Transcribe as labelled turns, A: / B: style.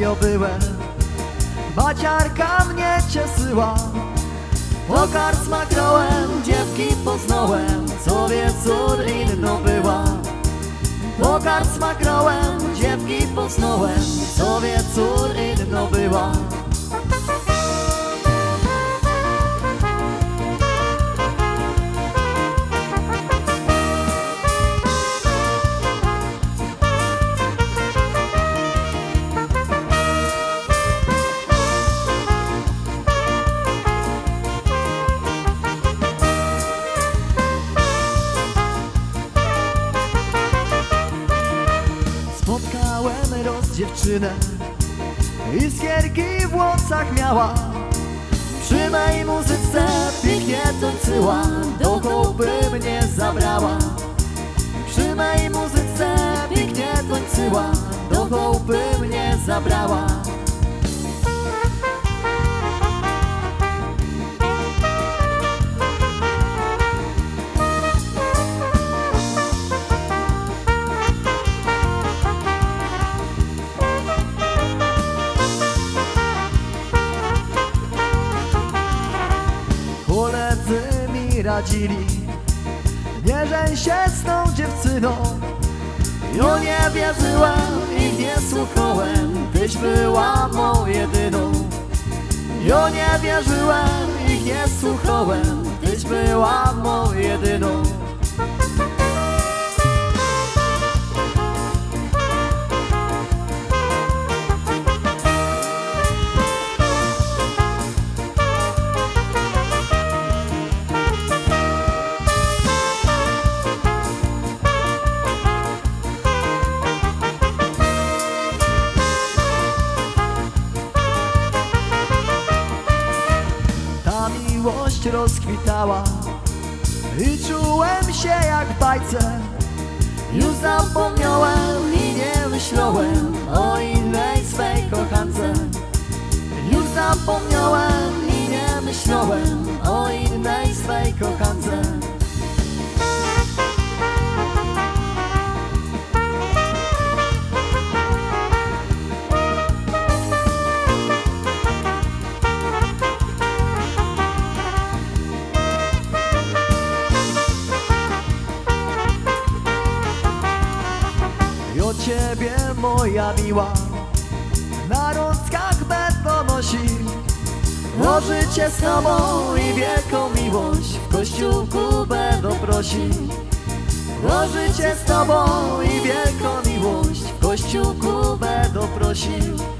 A: serio byłem Baciarka mnie cieszyła. Pokar smaknąłem, dziewki poznałem Co wieczór inną była. Pokar smaknąłem, dziewki poznałem Co wieczór inną była dziewczynę Iskierki w włosach miała. Przy mej muzyce pięknie tańczyła Do chałupy mnie zabrała. Przy mej muzyce pięknie tańczyła Do chałupy mnie zabrała mi radzili. Nie się z tą dziewczyną Ja nie wierzyłem i nie słuchałem Tyś była mą jedyną. Ja nie wierzyłem i nie słuchałem Tyś była mą miłość rozkwitała. I czułem się jak bajce. Już zapomniałem i nie myślałem O innej swej kochance. Już zapomniałem ciebie moja miła. Na rączkach będą nosi. O życie z tobą i wielką miłość. W kościółku będą prosić O życie z tobą i wielką miłość. W kościółku będą prosić